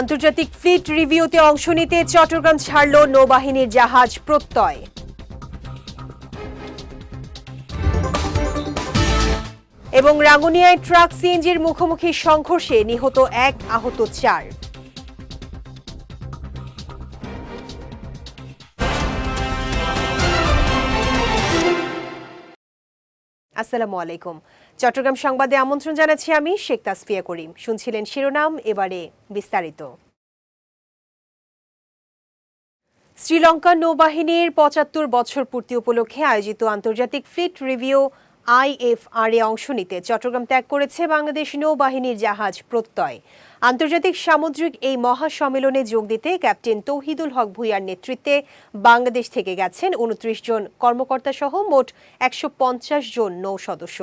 আন্তর্জাতিক ফ্লিট রিভিউতে অংশ নিতে চট্টগ্রাম ছাড়ল নৌবাহিনীর জাহাজ প্রত্যয়। এবং রাঙ্গুনিয়ায় ট্রাক সিএনজির মুখোমুখি সংঘর্ষে নিহত এক আহত চার। আসসালামু আলাইকুম। চট্টগ্রাম সংবাদে আমন্ত্রণ জানাচ্ছি আমি শেখ তাসফিয়া করিম। শুনছিলেন শিরোনাম, এবারে বিস্তারিত। শ্রীলঙ্কা নৌবাহিনীর পঁচাত্তর বছর পূর্তি উপলক্ষে আয়োজিত আন্তর্জাতিক ফ্লিট রিভিউ আইএফআর এ অংশ নিতে চট্টগ্রাম ত্যাগ করেছে বাংলাদেশ নৌবাহিনীর জাহাজ প্রত্যয়। আন্তর্জাতিক সামুদ্রিক এই মহা সম্মেলনে যোগ দিতে ক্যাপ্টেন তৌহিদুল হক ভুইয়ার নেতৃত্বে বাংলাদেশ থেকে গেছেন উনত্রিশ জন কর্মকর্তা সহ মোট একশো পঞ্চাশ জন নৌ সদস্য।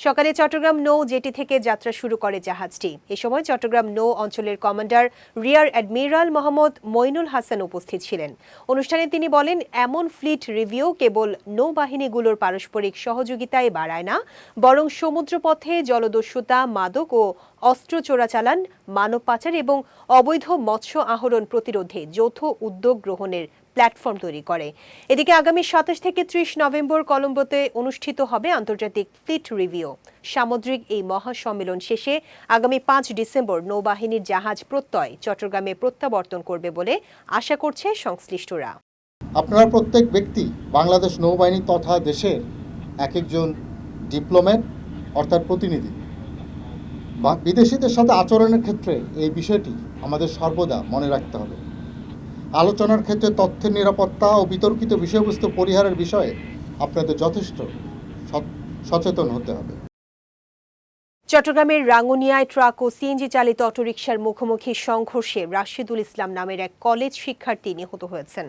সকালে চট্টগ্রাম নৌ জেটি থেকে যাত্রা শুরু করে জাহাজটি। এ সময় চট্টগ্রাম নৌ অঞ্চলের commander rear admiral Mohammad Moinul Hasan উপস্থিত ছিলেন। অনুষ্ঠানে তিনি বলেন, এমন ফ্লিট রিভিউ কেবল নৌবাহিনীগুলোর পারস্পরিক সহযোগিতায় বাড়ায় না, বরং সমুদ্রপথে জলদস্যুতা, মাদক ও অস্ত্র চোরাচালান মানব পাচার এবং অবৈধ মৎস্য আহরণ প্রতিরোধে যৌথ উদ্যোগ গ্রহণের প্ল্যাটফর্ম তৈরি করে। এদিকে আগামী সাতাশ থেকে ত্রিশ নভেম্বর কলম্বোতে অনুষ্ঠিত হবে আন্তর্জাতিক ফ্লিট রিভিউ। সামুদ্রিক এই মহা সম্মেলন শেষে আগামী পাঁচ ডিসেম্বর নৌবাহিনীর জাহাজ প্রত্যয় চট্টগ্রামে প্রত্যাবর্তন করবে বলে আশা করছে সংশ্লিষ্টরা। আপনারা প্রত্যেক ব্যক্তি বাংলাদেশ নৌবাহিনী তথা দেশের এক একজন ডিপ্লোম্যাট, অর্থাৎ প্রতিনিধি। বা বিদেশিদের সাথে আচরণের ক্ষেত্রে এই বিষয়টি আমাদের সর্বদা মনে রাখতে হবে। আলোচনার ক্ষেত্রে তথ্যের নিরাপত্তা ও বিতর্কিত বিষয়বস্তু পরিহারের বিষয়ে আপনাদের যথেষ্ট সচ- সচেতন হতে হবে। চট্টগ্রামের রাঙ্গুনিয়ায় ট্রাক ও সিএনজি চালিত অটোরিকশার মুখোমুখি সংঘর্ষে রাশিদুল ইসলাম নামের এক কলেজ শিক্ষার্থী নিহত হয়েছেন।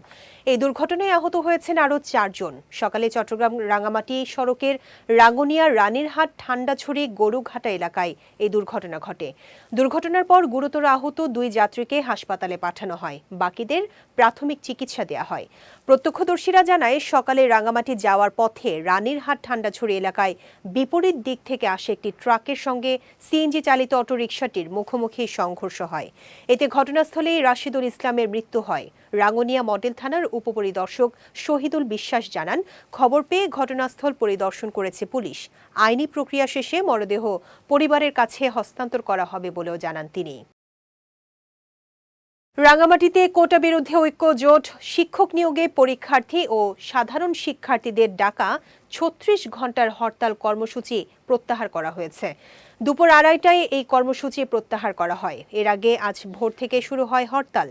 এই দুর্ঘটনায় আহত হয়েছেন আরও চারজন। সকালে চট্টগ্রাম রাঙামাটি সড়কের রাঙ্গুনিয়া রানীরহাট ঠান্ডাছড়ি গরুঘাটা এলাকায় এই দুর্ঘটনা ঘটে। দুর্ঘটনার পর গুরুতর আহত দুই যাত্রীকে হাসপাতালে পাঠানো হয়। বাকিদের প্রাথমিক চিকিৎসা দেওয়া হয়। প্রত্যক্ষদর্শীরা জানায়, সকালে রাঙামাটি যাওয়ার পথে রানীরহাট ঠান্ডাছড়ি এলাকায় বিপরীত দিক থেকে আসে একটি ট্রাকের সঙ্গে সিএনজি চালিত অটোরিকশাটির মুখোমুখি সংঘর্ষ হয়। এতে ঘটনাস্থলেই রাশিদুল ইসলামের মৃত্যু হয়। রাঙ্গুনিয়া মডেল থানার উপপরিদর্শক শহীদুল বিশ্বাস জানান, খবর পেয়ে ঘটনাস্থল পরিদর্শন করেছে পুলিশ। আইনি প্রক্রিয়া শেষে মরদেহ পরিবারের কাছে হস্তান্তর করা হবে বলেও জানান তিনি। রাঙামাটিতে কোটা বিরুদ্ধে ঐক্য জোট শিক্ষক নিয়োগে পরীক্ষার্থী ও সাধারণ শিক্ষার্থীদের ডাকা ছত্রিশ ঘণ্টার হরতাল কর্মসূচি প্রত্যাহার করা হয়েছে। দুপুর আড়াইটায় এই কর্মসূচি প্রত্যাহার করা হয়। এর আগে আজ ভোর থেকে শুরু হয় হরতাল।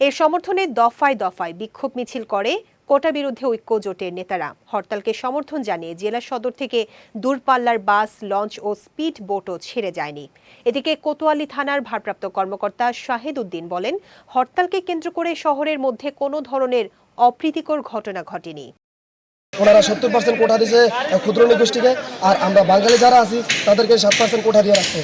এর সমর্থনে দফায় দফায় বিক্ষোভ মিছিল করে কোটা বিরুদ্ধে ঐক্য জোটের নেতারা। হরতালকে সমর্থন জানিয়ে জেলা সদর থেকে দূরপাল্লার বাস লঞ্চ ও স্পিড বোটও ছেড়ে যায়নি। এদিকে কোতোয়ালি থানার ভারপ্রাপ্ত কর্মকর্তা শাহেদ উদ্দিন বলেন হরতালকে কেন্দ্র করে শহরের মধ্যে কোনো ধরনের অপ্রীতিকর ঘটনা ঘটেনি। ওনারা সত্তর পার্সেন্ট কোঠা দিয়েছে ক্ষুদ্র নিগোষ্ঠীকে আর আমরা বাঙালি যারা আছি তাদেরকে সাত পার্সেন্ট কোঠা দিয়ে রাখছে।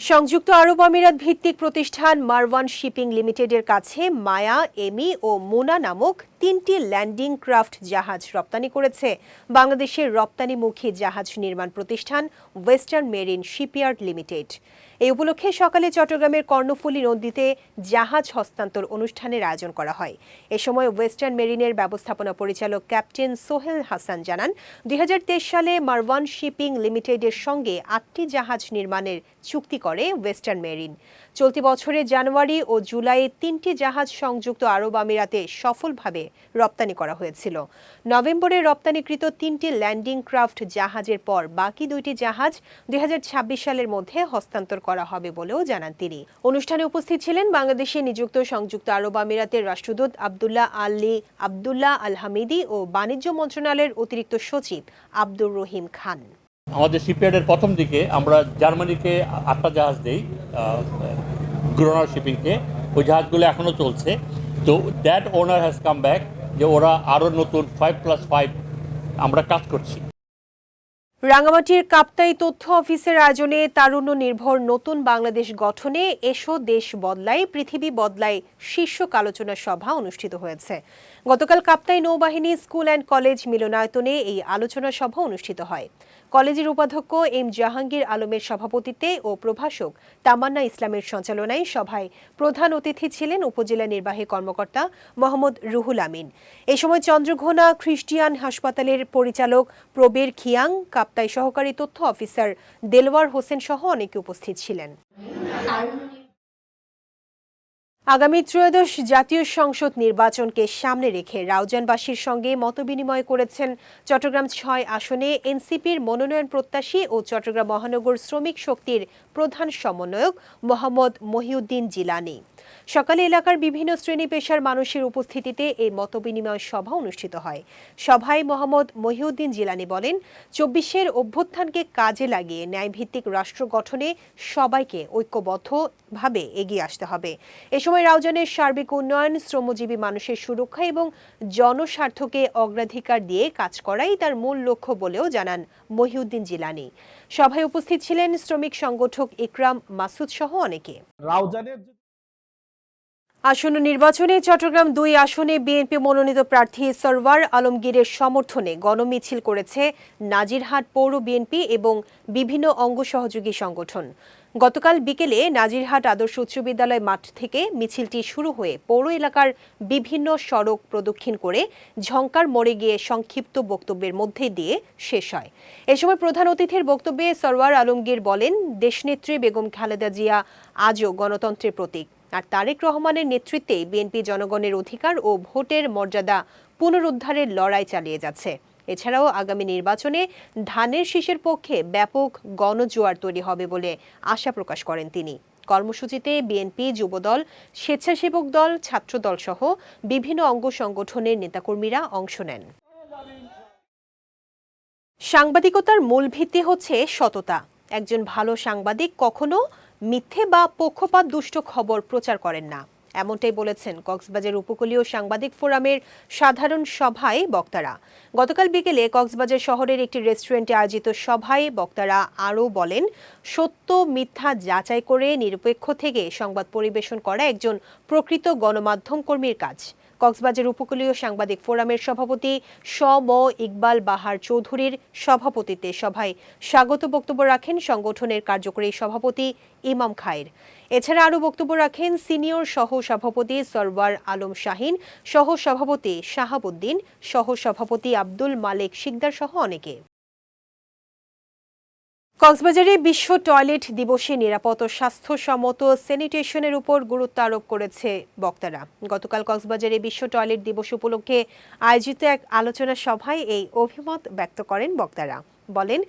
সংযুক্ত আরব আমিরাত ভিত্তিক প্রতিষ্ঠান মারওয়ান শিপিং লিমিটেডের কাছে মায়া এমি ও মোনা নামক তিনটি ল্যান্ডিং ক্রাফট জাহাজ রপ্তানি করেছে। বাংলাদেশের রপ্তানিমুখী জাহাজ নির্মাণ প্রতিষ্ঠান ওয়েস্টার্ন মেরিন শিপইয়ার্ড লিমিটেড। এই উপলক্ষে সকালে চট্টগ্রামের কর্ণফুলী নদীতে জাহাজ হস্তান্তর অনুষ্ঠানের আয়োজন করা হয়। এ সময় ওয়েস্টার্ন মেরিনের ব্যবস্থাপনা পরিচালক ক্যাপ্টেন সোহেল হাসান জানান, দুই হাজার তেইশ সালে মারওয়ান শিপিং লিমিটেডের সঙ্গে আটটি জাহাজ নির্মাণের চুক্তি করে ওয়েস্টার্ন মেরিন। চলতি বছরের জানুয়ারি ও জুলাইয়ে তিনটি জাহাজ সংযুক্ত আরব আমিরাতে সফলভাবে রপ্তানি করা হয়েছিল। নভেম্বরে রপ্তানিকৃত তিনটি ল্যান্ডিং ক্রাফট জাহাজের পর বাকি দুইটি জাহাজ দুই হাজার ছাব্বিশ সালের মধ্যে হস্তান্তর করা হবে বলেও জানান তিনি। অনুষ্ঠানে উপস্থিত ছিলেন বাংলাদেশে নিযুক্ত সংযুক্ত আরব আমিরাতের রাষ্ট্রদূত Abdullah Ali Abdullah Al Hamidi ও বাণিজ্য মন্ত্রণালয়ের অতিরিক্ত সচিব আব্দুর রহিম খান। আমাদের শিপইয়ার্ডের প্রথম দিকে আমরা জার্মানিকে আটটা জাহাজ দিই গ্রোনার শিপিংকে ওই জাহাজগুলো এখনও চলছে। তো that owner has come back যে ওরা আরও নতুন ফাইভ প্লাস ফাইভ আমরা কাজ করছি। রাঙামাটির কাপ্তাই তথ্য অফিসের আয়োজনে তারুণ্য নির্ভর নতুন বাংলাদেশ গঠনে এসো দেশ বদলাই পৃথিবী বদলাই শীর্ষক আলোচনা সভা অনুষ্ঠিত হয়েছে। গতকাল কাপ্তাই নৌবাহিনী স্কুল অ্যান্ড কলেজ মিলনায়তনে এই আলোচনা সভা অনুষ্ঠিত হয়। কলেজের উপাধ্যক্ষ এম জাহাঙ্গীর আলমের সভাপতিত্বে ও প্রভাষক তামান্না ইসলামের সঞ্চালনায় সভায় প্রধান অতিথি ছিলেন উপজেলা নির্বাহী কর্মকর্তা মোহাম্মদ রুহুল আমিন। এ সময় চন্দ্রঘোনা খ্রিস্টিয়ান হাসপাতালের পরিচালক প্রবীর খিয়াং, কাপ্তাই সহকারী তথ্য অফিসার দেলওয়ার হোসেন সহ অনেকে উপস্থিত ছিলেন। আগামী ত্রয়োদশ জাতীয় সংসদ নির্বাচনকে সামনে রেখে রাউজানবাসীর সঙ্গে মতবিনিময় করেছেন চট্টগ্রাম ছয় আসনে এনসিপির মনোনয়ন প্রত্যাশী ও চট্টগ্রাম মহানগর শ্রমিক শক্তির প্রধান সমন্বয়ক মোহাম্মদ মহিউদ্দিন জিলানি। সকালে এলাকার বিভিন্ন শ্রেণি পেশার মানুষের উপস্থিতিতে এই মতবিনিময় সভা অনুষ্ঠিত হয়। সভায় মোহাম্মদ মহিউদ্দিন জিলানি বলেন, চব্বিশের অভ্যুত্থানকে কাজে লাগিয়ে ন্যায়ভিত্তিক রাষ্ট্র গঠনে সবাইকে ঐক্যবদ্ধভাবে এগিয়ে আসতে হবে। এ সময় রাউজানের সার্বিক উন্নয়ন, শ্রমজীবী মানুষের সুরক্ষা এবং জনস্বার্থকে অগ্রাধিকার দিয়ে কাজ করাই তার মূল লক্ষ্য বলেও জানান মহিউদ্দিন জিলানি। সভায় উপস্থিত ছিলেন শ্রমিক সংগঠক ইকরাম মাসুদ সহ অনেকে। রাউজানের আসন্ন নির্বাচনে চট্টগ্রাম দুই আসনে বিএনপি মনোনীত প্রার্থী সরওয়ার আলমগীরের সমর্থনে গণমিছিল করেছে নাজিরহাট পৌর বিএনপি এবং বিভিন্ন অঙ্গ সহযোগী সংগঠন। গতকাল বিকেলে নাজিরহাট আদর্শ উচ্চ বিদ্যালয় মাঠ থেকে মিছিলটি শুরু হয়ে পৌর এলাকার বিভিন্ন সড়ক প্রদক্ষিণ করে ঝঙ্কার মোড়ে গিয়ে সংক্ষিপ্ত বক্তব্যের মধ্যে দিয়ে শেষ হয়। এ সময় প্রধান অতিথির বক্তব্যে সরওয়ার আলমগীর বলেন, দেশনেত্রী বেগম খালেদা জিয়া আজও গণতন্ত্রের প্রতীক। আর তারেক রহমানের নেতৃত্বে বিএনপি জনগণের অধিকার ও ভোটের মর্যাদা পুনরুদ্ধারের লড়াই চালিয়ে যাচ্ছে। এছাড়াও আগামী নির্বাচনে ধানের শীষের পক্ষে ব্যাপক গণজোয়ার তৈরি হবে বলে আশা প্রকাশ করেন তিনি। কর্মসূচিতে বিএনপি, যুবদল, স্বেচ্ছাসেবক দল, ছাত্রদল সহ বিভিন্ন অঙ্গ সংগঠনের নেতাকর্মীরা অংশ নেন। সাংবাদিকতার মূল ভিত্তি হচ্ছে সততা। একজন ভালো সাংবাদিক কখনো মিথ্যে বা পক্ষপাত দুষ্ট খবর প্রচার করেন না। এমনটাই বলেছেন কক্সবাজার উপকূলীয় সাংবাদিক ফোরামের সাধারণ সভায় বক্তারা। গতকাল বিকেলে কক্সবাজার শহরের একটি রেস্টুরেন্টে আয়োজিত সভায় বক্তারা আরও বলেন, সত্য মিথ্যা যাচাই করে নিরপেক্ষ থেকে সংবাদ পরিবেশন করা একজন প্রকৃত গণমাধ্যম কর্মীর কাজ। কক্সবাজার উপকূলীয় সাংবাদিক ফোরামের সভাপতি স ম ইকবাল বাহার চৌধুরীর সভাপতিত্বে সভায় স্বাগত বক্তব্য রাখেন সংগঠনের কার্যকরী সভাপতি ইমাম খায়ের। এছাড়া আরও বক্তব্য রাখেন সিনিয়র সহ সভাপতি সরওয়ার আলম শাহিন সহ সভাপতি শাহাবুদ্দিন সহ সভাপতি আব্দুল মালেক শিকদার সহ অনেকে। কক্সবাজারে বিশ্ব টয়লেট দিবসে নিরাপদ ও স্বাস্থ্যসম্মত স্যানিটেশনের উপর গুরুত্ব আরোপ করেছে বক্তারা। গতকাল কক্সবাজারে বিশ্ব টয়লেট দিবস উপলক্ষে আয়োজিত এক আলোচনা সভায় এই অভিমত ব্যক্ত করেন বক্তারা। বলেন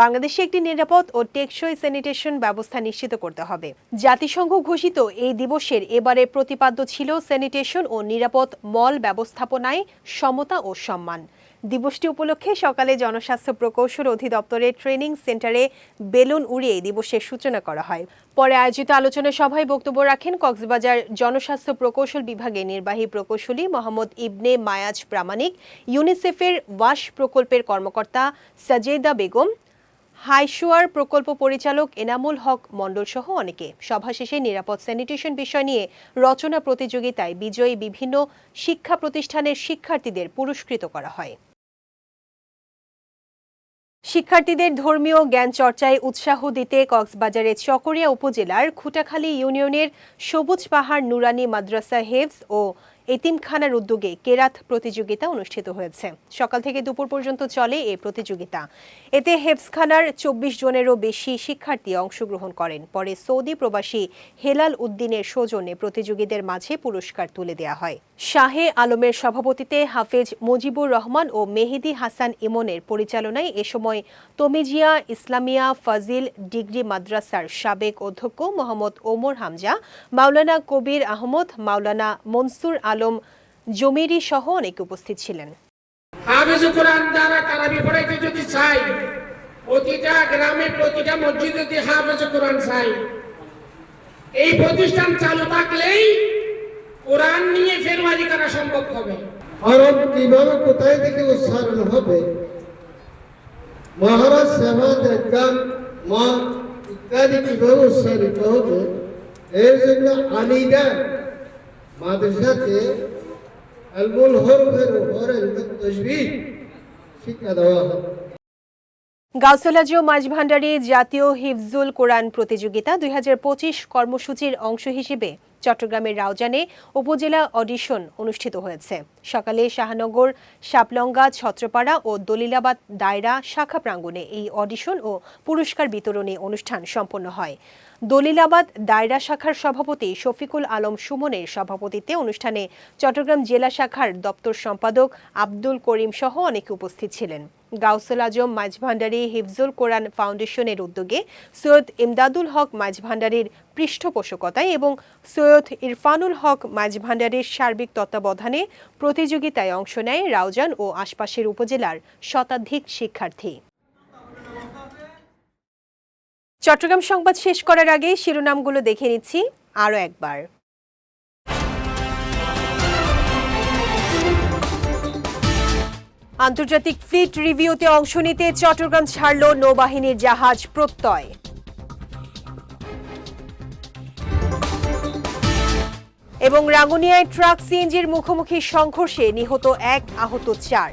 বাংলাদেশে একটি নিরাপদ ও টেকসই স্যানিটেশন ব্যবস্থা নিশ্চিত করতে হবে। জাতিসংঘ ঘোষিত এই দিবসের এবারে প্রতিপাদ্য ছিল স্যানিটেশন ও নিরাপদ মল ব্যবস্থাপনায় সমতা ও সম্মান। দিবসটি উপলক্ষে সকালে জনস্বাস্থ্য প্রকৌশল অধিদপ্তরের ট্রেনিং সেন্টারে বেলুন উড়িয়ে দিবসের সূচনা করা হয়। পরে আয়োজিত আলোচনা সভায় বক্তব্য রাখেন কক্সবাজার জনস্বাস্থ্য প্রকৌশল বিভাগের নির্বাহী প্রকৌশলী মোহাম্মদ ইবনে মায়াজ প্রামাণিক, ইউনিসেফের ওয়াশ প্রকল্পের কর্মকর্তা সাজেদা বেগম হাইশোয়ার প্রকল্প পরিচালক এনামুল হক মণ্ডল সহ অনেকে। সভা শেষে নিরাপদ স্যানিটেশন বিষয় নিয়ে রচনা প্রতিযোগিতায় বিজয়ী বিভিন্ন শিক্ষা প্রতিষ্ঠানের শিক্ষার্থীদের পুরস্কৃত করা হয়। শিক্ষার্থীদের ধর্মীয় জ্ঞান চর্চায় উৎসাহ দিতে কক্সবাজারের চকরিয়া উপজেলার খুটাখালী ইউনিয়নের সবুজ পাহাড় নুরানি মাদ্রাসা হেভস ও এতিমখানার উদ্যোগে কেরাত প্রতিযোগিতা অনুষ্ঠিত হয়েছে। সকাল থেকে দুপুর পর্যন্ত চলে এই প্রতিযোগিতা। এতে হেফসখানার চব্বিশ জনেরও বেশি শিক্ষার্থী অংশগ্রহণ করেন। পরে সৌদি প্রবাসী হেলাল উদ্দিনের সৌজন্যে প্রতিযোগীদের মাঝে পুরস্কার তুলে দেওয়া হয়। শাহে আলমের সভাপতিতে হাফেজ মুজিবুর রহমান ও মেহেদি হাসান ইমনের পরিচালনায় এ সময় তমিজিয়া ইসলামিয়া ফাজিল ডিগ্রি মাদ্রাসার সাবেক অধ্যক্ষ মোহাম্মদ ওমর হামজা, মাওলানা কবির আহমদ, মাওলানা মনসুর আলম জমিরি সহ অনেকে উপস্থিত ছিলেন। এই প্রতিষ্ঠান চালু থাকলেই কোরআন নিয়ে ফেরওয়ারি করা সম্ভব হবে। হরফ কীভাবে কোথায় থেকে উচ্চারণ হবে? মহারাজ সেবা দেখান মা ইত্যাদি কীভাবে উচ্চারিত হবে। এর জন্য আলিদা মাদ্রাসাতে আলমুল হরফের উপর তসবি শিক্ষা দেওয়া হবে। গাউসলাজো মাঝভান্ডারি জাতীয় হিফজুল কোরআন প্রতিযোগিতা দুই হাজার পঁচিশ কর্মসূচির অংশ হিসেবে চট্টগ্রামের রাউজানে উপজেলা অডিশন অনুষ্ঠিত হয়েছে। সকালে শাহনগর, সাপলঙ্গা, ছত্রপাড়া ও দলিলাবাদ দায়রা শাখা প্রাঙ্গণে এই অডিশন ও পুরস্কার বিতরণী অনুষ্ঠান সম্পন্ন হয়। দলিলাবাদ দায়রা শাখার সভাপতি শফিকুল আলম সুমনের সভাপতিত্বে অনুষ্ঠানে চট্টগ্রাম জেলা শাখার দপ্তর সম্পাদক আব্দুল করিম সহ অনেকে উপস্থিত ছিলেন। গাউসুল আজম মাঝভান্ডারি হিফজুল কোরআন ফাউন্ডেশনের উদ্যোগে সৈয়দ ইমদাদুল হক মাঝভান্ডারির পৃষ্ঠপোষকতায় এবং সৈয়দ ইরফানুল হক মাঝভান্ডারির সার্বিক তত্ত্বাবধানে প্রতিযোগিতায় অংশ নেয় রাউজান ও আশপাশের উপজেলার শতাধিক শিক্ষার্থী। চট্টগ্রাম সংবাদ শেষ করার আগে শিরোনামগুলো দেখে নিচ্ছি আরও একবার। আন্তর্জাতিক ফ্লিট রিভিউতে অংশ নিতে চট্টগ্রাম ছাড়ল নৌবাহিনীর জাহাজ প্রত্যয়। এবং রাঙ্গুনিয়ায় ট্রাক সিএনজির মুখোমুখি সংঘর্ষে নিহত এক আহত চার।